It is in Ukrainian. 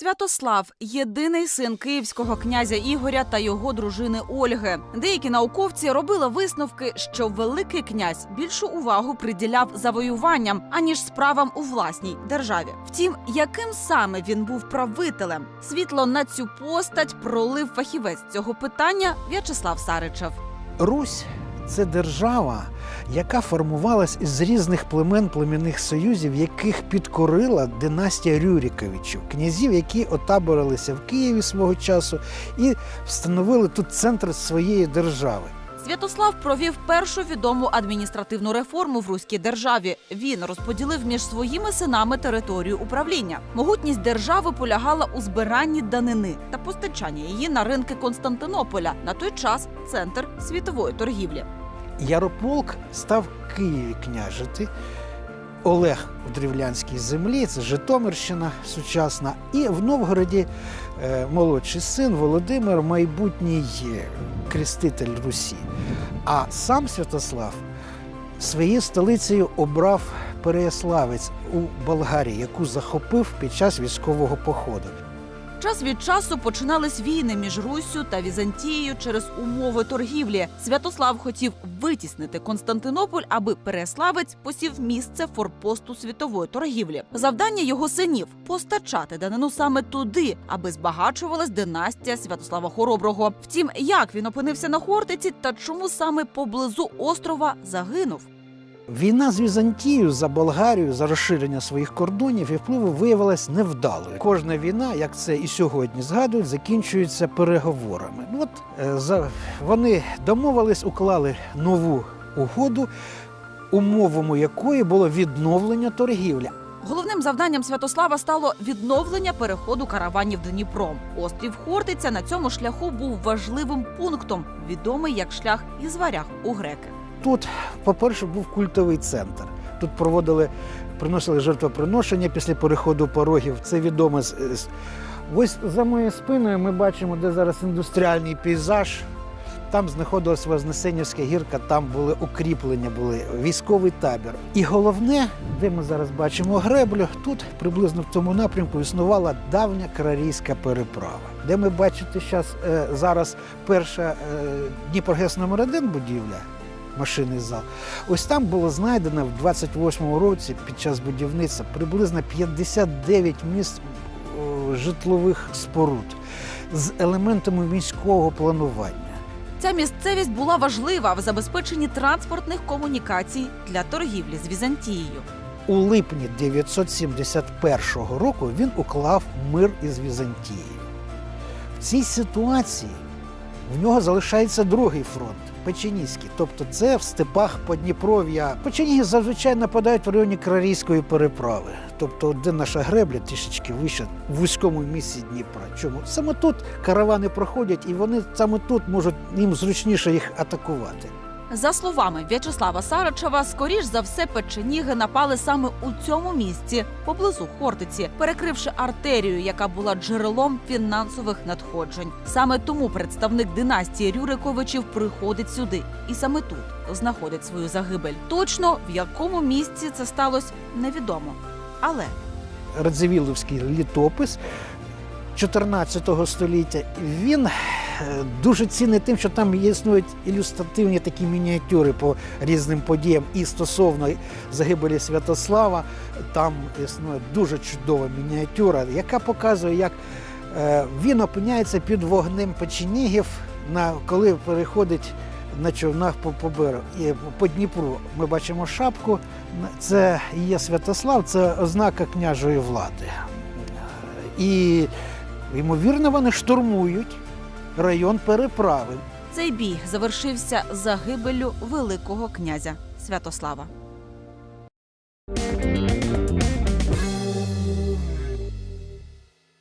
Святослав єдиний син київського князя Ігоря та його дружини Ольги. Деякі науковці робили висновки, що великий князь більшу увагу приділяв завоюванням аніж справам у власній державі. Втім, яким саме він був правителем, світло на цю постать пролив фахівець цього питання В'ячеслав Саричев. Русь це держава, яка формувалась із різних племен племінних союзів, яких підкорила династія Рюріковичів, князів, які отаборилися в Києві свого часу і встановили тут центр своєї держави. Святослав провів першу відому адміністративну реформу в руській державі. Він розподілив між своїми синами територію управління. Могутність держави полягала у збиранні данини та постачанні її на ринки Константинополя. На той час центр світової торгівлі. Ярополк став Києві княжити. Олег в дрівлянській землі, це Житомирщина сучасна, і в Новгороді е, молодший син Володимир, майбутній креститель Русі. А сам Святослав своєю столицею обрав Переяславець у Болгарії, яку захопив під час військового походу. Час від часу починались війни між Руссю та Візантією через умови торгівлі. Святослав хотів витіснити Константинополь, аби Переславець посів місце форпосту світової торгівлі. Завдання його синів постачати данину саме туди, аби збагачувалась династія Святослава Хороброго. Втім, як він опинився на Хортиці та чому саме поблизу острова загинув. Війна з Візантією за Болгарію, за розширення своїх кордонів і впливу виявилась невдалою. Кожна війна, як це і сьогодні згадують, закінчується переговорами. Ну, От е, за вони домовились, уклали нову угоду, умовами якої було відновлення торгівлі. Головним завданням Святослава стало відновлення переходу караванів Дніпром. Острів Хортиця на цьому шляху був важливим пунктом, відомий як шлях із варяг у греки. Тут, по-перше, був культовий центр. Тут проводили, приносили жертвоприношення після переходу порогів. Це відомо Ось за моєю спиною ми бачимо, де зараз індустріальний пейзаж. Там знаходилась Вознесенівська гірка, там були укріплення, були військовий табір. І головне, де ми зараз бачимо греблю, тут приблизно в цьому напрямку існувала давня карарійська переправа. Де ми бачите е, зараз перша е, Дніпрогес номер 1 будівля, машинний зал. Ось там було знайдено в 28-му році під час будівництва приблизно 59 місць о, житлових споруд з елементами міського планування. Ця місцевість була важлива в забезпеченні транспортних комунікацій для торгівлі з Візантією. У липні 971 року він уклав мир із Візантією. В цій ситуації в нього залишається другий фронт Печеніський, тобто це в степах Подніпров'я. Печеніги зазвичай нападають в районі Крарійської переправи, тобто де наша гребля трішечки вища в вузькому місці Дніпра. Чому саме тут каравани проходять, і вони саме тут можуть їм зручніше їх атакувати. За словами В'ячеслава Сарачева, скоріш за все печеніги напали саме у цьому місці, поблизу Хортиці, перекривши артерію, яка була джерелом фінансових надходжень. Саме тому представник династії Рюриковичів приходить сюди, і саме тут знаходить свою загибель. Точно в якому місці це сталося, невідомо. Але Радзивіловський літопис 14 століття. Він дуже цінний тим, що там існують ілюстративні такі мініатюри по різним подіям. І стосовно загибелі Святослава, там існує дуже чудова мініатюра, яка показує, як е, він опиняється під вогнем печенігів, коли переходить. На човнах по, по по Дніпру ми бачимо шапку. Це є Святослав, це ознака княжої влади. І, ймовірно, вони штурмують район переправи. цей бій завершився загибеллю великого князя Святослава.